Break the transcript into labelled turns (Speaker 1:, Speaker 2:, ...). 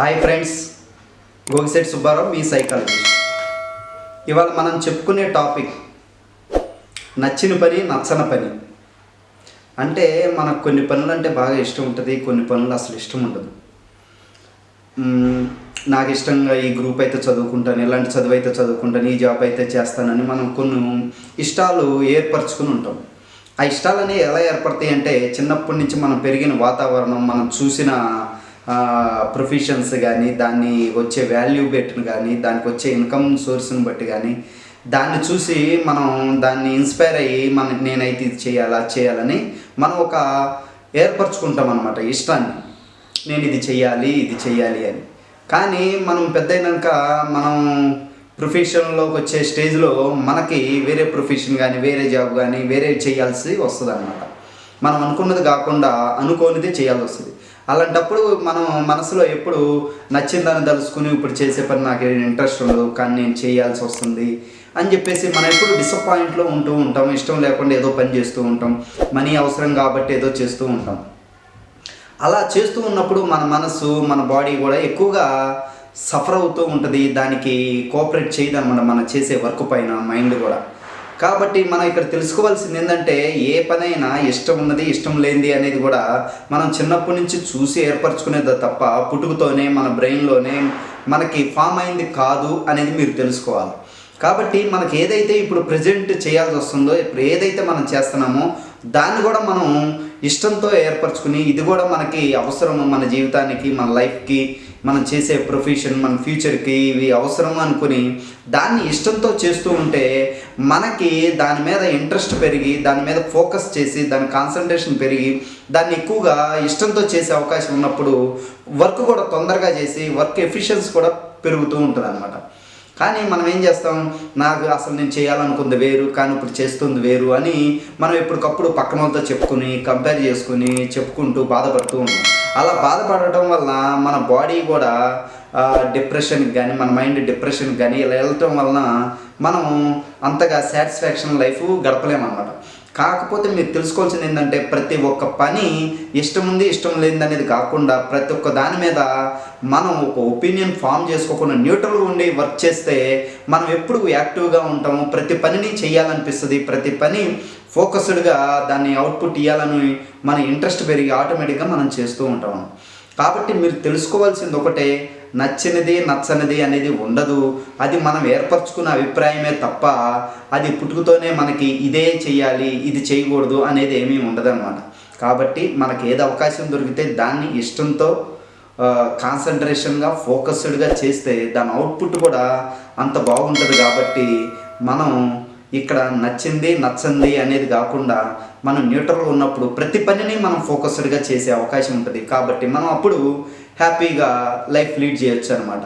Speaker 1: Hi friends Gogisetti Subbarao మీ psychologist ఇవాళ మనం చెప్పుకునే టాపిక్ నచ్చిన పని నచ్చని పని. అంటే మనకు కొన్ని పనులు అంటే బాగా ఇష్టం ఉంటుంది కొన్ని పనులు అసలు ఇష్టం ఉండదు. నాకు ఇష్టంగా ఈ గ్రూప్ అయితే చదువుకుంటాను ఇలాంటి చదువు అయితే చదువుకుంటాను ఈ జాబ్ అయితే చేస్తానని మనం కొన్ని ఇష్టాలు ఏర్పరచుకుని ఉంటాం. ఆ ఇష్టాలని ఎలా ఏర్పడతాయి అంటే చిన్నప్పటి నుంచి మనం పెరిగిన వాతావరణం మనం చూసిన ప్రొఫెషన్స్ కానీ దాన్ని వచ్చే వాల్యూ బెట్ను కానీ దానికి వచ్చే ఇన్కమ్ సోర్స్ని బట్టి కానీ దాన్ని చూసి మనం దాన్ని ఇన్స్పైర్ అయ్యి మన నేనైతే ఇది చేయాలా చేయాలని మనం ఒక ఏర్పరచుకుంటాం అనమాట ఇష్టాన్ని. నేను ఇది చెయ్యాలి ఇది చెయ్యాలి అని. కానీ మనం పెద్ద అయినాక మనం ప్రొఫెషన్లోకి వచ్చే స్టేజ్లో మనకి వేరే ప్రొఫెషన్ కానీ వేరే జాబ్ కానీ వేరే చేయాల్సి వస్తుంది అనమాట మనం అనుకున్నది కాకుండా అనుకోనిదే చేయాల్సి వస్తుంది. అలాంటప్పుడు మనం మనసులో ఎప్పుడు నచ్చిందని తలుసుకుని ఇప్పుడు చేసే పని నాకు ఇంట్రెస్ట్ ఉండదు కానీ నేను చేయాల్సి వస్తుంది అని చెప్పేసి మనం ఎప్పుడు డిసప్పాయింట్లో ఉంటూ ఉంటాం. ఇష్టం లేకుండా ఏదో పని చేస్తూ ఉంటాం. మనీ అవసరం కాబట్టి ఏదో చేస్తూ ఉంటాం. అలా చేస్తూ ఉన్నప్పుడు మన మనసు మన బాడీ కూడా ఎక్కువగా సఫర్ అవుతూ ఉంటుంది. దానికి కోఆపరేట్ చేయదు అనమాట మనం చేసే వర్క్ పైన మైండ్ కూడా. కాబట్టి మనం ఇక్కడ తెలుసుకోవాల్సింది ఏంటంటే ఏ పనైనా ఇష్టం ఉన్నది ఇష్టం లేనిది అనేది కూడా మనం చిన్నప్పటి నుంచి చూసి ఏర్పరచుకునేది తప్ప పుట్టుకతోనే మన బ్రెయిన్లోనే మనకి ఫామ్ అయింది కాదు అనేది మీరు తెలుసుకోవాలి. కాబట్టి మనకి ఏదైతే ఇప్పుడు ప్రజెంట్ చేయాల్సి వస్తుందో ఇప్పుడు ఏదైతే మనం చేస్తున్నామో దాన్ని కూడా మనం ఇష్టంతో ఏర్పరచుకుని ఇది కూడా మనకి అవసరం మన జీవితానికి మన లైఫ్కి మనం చేసే ప్రొఫెషన్ మన ఫ్యూచర్కి ఇవి అవసరం అనుకుని దాన్ని ఇష్టంతో చేస్తూ ఉంటే మనకి దాని మీద ఇంట్రెస్ట్ పెరిగి దాని మీద ఫోకస్ చేసి దాని కాన్సన్ట్రేషన్ పెరిగి దాన్ని ఎక్కువగా ఇష్టంతో చేసే అవకాశం ఉన్నప్పుడు వర్క్ కూడా తొందరగా చేసి వర్క్ ఎఫిషియన్సీ కూడా పెరుగుతూ ఉంటుంది అనమాట కానీ మనం ఏం చేస్తాం? నాకు అసలు నేను చేయాలనుకుంది వేరు కానీ ఇప్పుడు చేస్తుంది వేరు అని మనం ఎప్పటికప్పుడు పక్కన వాళ్ళతో చెప్పుకుని కంపేర్ చేసుకుని చెప్పుకుంటూ బాధపడుతూ ఉంటాం అలా బాధపడటం వల్ల మన బాడీ కూడా డిప్రెషన్కి కానీ మన మైండ్ డిప్రెషన్కి కానీ ఇలా వెళ్ళటం వలన మనం అంతగా సాటిస్ఫాక్షన్ లైఫ్ గడపలేమన్నమాట. కాకపోతే మీరు తెలుసుకోవాల్సింది ఏంటంటే ప్రతి ఒక్క పని ఇష్టం ఉంది ఇష్టం లేనిది అనేది కాకుండా ప్రతి ఒక్క దాని మీద మనం ఒక ఒపీనియన్ ఫామ్ చేసుకోకుండా న్యూట్రల్గా ఉండి వర్క్ చేస్తే మనం ఎప్పుడు యాక్టివ్గా ఉంటాము ప్రతి పనిని చేయాలనిపిస్తుంది ప్రతి పని ఫోకస్డ్గా దాన్ని అవుట్పుట్ ఇవ్వాలని మన ఇంట్రెస్ట్ పెరిగి ఆటోమేటిక్గా మనం చేస్తూ ఉంటాము. కాబట్టి మీరు తెలుసుకోవాల్సింది ఒకటే నచ్చినది నచ్చనిది అనేది ఉండదు. అది మనం ఏర్పరచుకున్న అభిప్రాయమే తప్ప అది పుట్టుకతోనే మనకి ఇదే చేయాలి ఇది చేయకూడదు అనేది ఏమీ ఉండదన్నమాట. కాబట్టి మనకి ఏది అవకాశం దొరికితే దాన్ని ఇష్టంతో కాన్సన్ట్రేషన్గా ఫోకస్డ్గా చేస్తే దాని అవుట్పుట్ కూడా అంత బాగుంటుంది కాబట్టి మనం ఇక్కడ నచ్చింది నచ్చంది అనేది కాకుండా మనం న్యూట్రల్ ఉన్నప్పుడు ప్రతి పనిని మనం ఫోకస్డ్గా చేసే అవకాశం ఉంటుంది. కాబట్టి మనం అప్పుడు హ్యాపీగా లైఫ్ లీడ్ చేయొచ్చు అనమాట